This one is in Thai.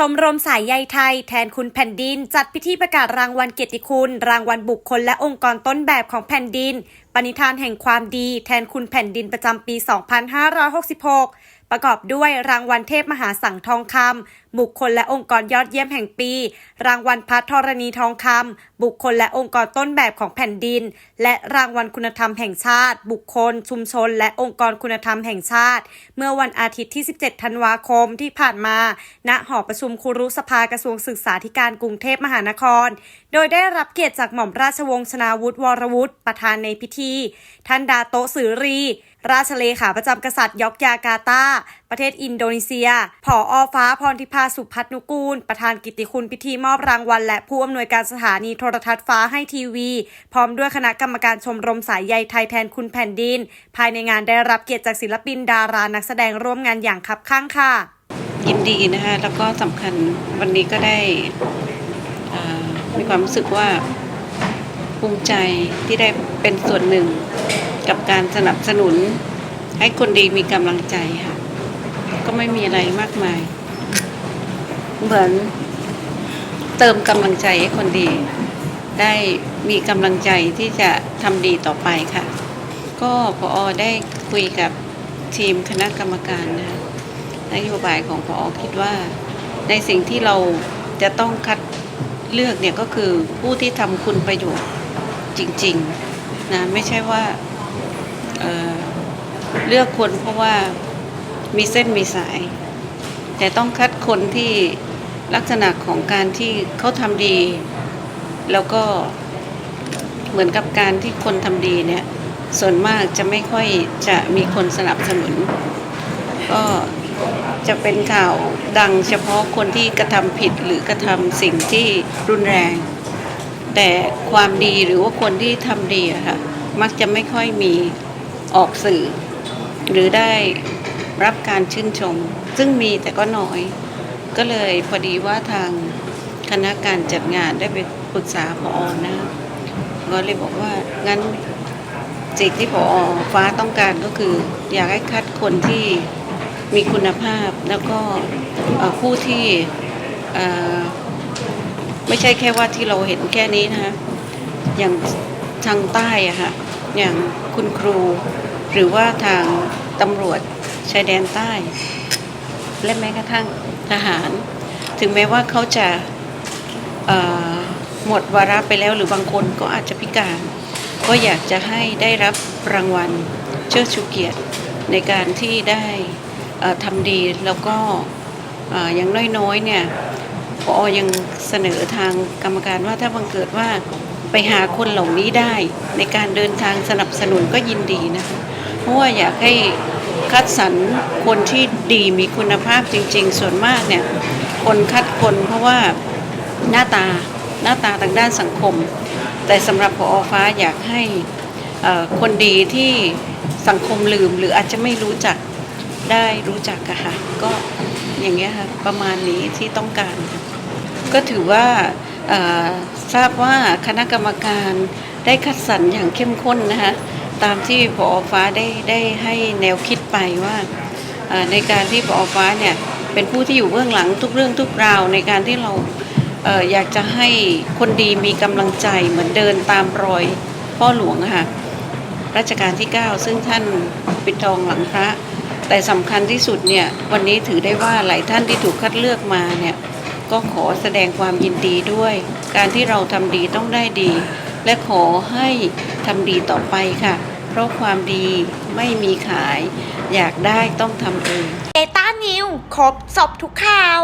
ชมรมสายใยไทย แทนคุณแผ่นดิน จัดพิธีประกาศรางวัลเกียรติคุณ รางวัลบุคคลและองค์กรต้นแบบของแผ่นดิน ปณิธานแห่งความดี แทนคุณแผ่นดินประจำปี 2566 ประกอบด้วยรางวัลเทพมหาสังทองคำบุคคลและองค์กรยอดเยี่ยมแห่งปี รางวัลพัฒธรณีทองคำบุคคลและองค์กรต้นแบบของแผ่นดิน และรางวัลคุณธรรมแห่งชาติ บุคคล ชุมชน และองค์กรคุณธรรมแห่งชาติ เมื่อวันอาทิตย์ที่ 17 ธันวาคมที่ผ่านมา ณหอประชุมครูรุสภากระทรวงศึกษาธิการกรุงเทพมหานคร โดยได้รับเกียรติจากหม่อมราชวงศ์ชนาวุฒิวรวุฒิประธานในพิธีท่านดาโตสือรี ราชเลขาประจำกษัตริย์ยอกยาการตา ประเทศอินโดนีเซีย ผออฟ้าพรทิพาสุพัฒนุกูล ประธานกิติคุณพิธีมอบรางวัล และผู้อำนวยการสถานีโทรทัศน์ฟ้าให้ทีวี พร้อมด้วยคณะกรรมการชมรมสายใยไทยแทนคุณแผ่นดิน ภายในงานได้รับเกียรติจากศิลปินดารานักแสดงร่วมงานอย่างคับข้างค่ะ ยินดีนะคะแล้วก็สำคัญวันนี้ก็ได้อ่ามีความรู้สึกว่าภูมิใจที่ได้เป็นส่วนหนึ่ง กับการสนับสนุน ให้คนดีมีกำลังใจค่ะ ก็ไม่มีอะไรมากมาย เหมือนเติมกำลังใจให้คนดี ได้มีกำลังใจที่จะทำดีต่อไปค่ะ ก็พอได้คุยกับทีมคณะกรรมการนะนโยบายของพอคิดว่า ในสิ่งที่เราจะต้องคัดเลือกเนี่ยก็คือผู้ที่ทำคุณประโยชน์จริงๆนะไม่ใช่ว่า เเลือกคนเพราะว่ามีเส้นมีสาย แต่ต้องคัดคนที่ลักษณะของการที่เขาทำดี แล้วก็เหมือนกับการที่คนทำดีเนี่ย ส่วนมากจะไม่ค่อยจะมีคนสนับสนุน ก็จะเป็นข่าวดังเฉพาะคนที่กระทำผิดหรือกระทำสิ่งที่รุนแรง แต่ความดีหรือว่าคนที่ทำดีอะค่ะมักจะไม่ค่อยมี ออกสื่อ หรือได้รับการชื่นชม ซึ่งมีแต่ก็น้อย ก็เลยพอดีว่าทางคณะการจัดงานได้ไปปรึกษาพออนะก็เลยบอกว่างั้นสิ่งที่พออฟ้าต้องการก็คือ อยากให้คัดคนที่มีคุณภาพแล้วก็ผู้ที่ไม่ใช่แค่ว่าที่เราเห็นแค่นี้นะคะอย่างทางใต้อะค่ะอย่าง คุณครู หรือว่าทางตำรวจชายแดนใต้ และแม้กระทั่งทหาร ถึงแม้ว่าเขาจะหมดวาระไปแล้วหรือบางคนก็อาจจะพิการ ก็อยากจะให้ได้รับรางวัลเชิดชูเกียรติในการที่ได้ทำดีแล้วก็อออย่างน้อยๆเนี่ยพอยังเสนอทางกรรมการว่าถ้าบังเกิดว่า ไปหาคนเหล่านี้ได้ในการเดินทางสนับสนุนก็ยินดีนะคะเพราะว่าอยากให้คัดสรรคนที่ดีมีคุณภาพจริง ๆ ส่วนมากเนี่ยคนคัดคนเพราะว่าหน้าตาหน้าตาทางด้านสังคม แต่สำหรับพอฟ้าอยากให้คนดีที่สังคมลืมหรืออาจจะไม่รู้จักได้รู้จักอะค่ะก็อย่างเงี้ยค่ะประมาณนี้ที่ต้องการ ก็ถือว่า ทราบว่าคณะกรรมการได้คัดสรรอย่างเข้มข้นนะคะตามที่พอฟ้าได้ได้ให้แนวคิดไปว่าในการที่พอฟ้าเนี่ยเป็นผู้ที่อยู่เบื้องหลังทุกเรื่องทุกราวในการที่เราเอออยากจะให้คนดีมีกำลังใจเหมือนเดินตามรอยพ่อหลวงะค่ะรัชกาลที่ 9 ซึ่งท่านปิดทองหลังพระ แต่สำคัญที่สุดเนี่ยวันนี้ถือได้ว่าหลายท่านที่ถูกคัดเลือกมาเนี่ย ก็ขอแสดงความยินดีด้วย การที่เราทำดีต้องได้ดี และขอให้ทำดีต่อไปค่ะ เพราะความดีไม่มีขาย อยากได้ต้องทำเองเอต้านิวครบสอบทุกข่าว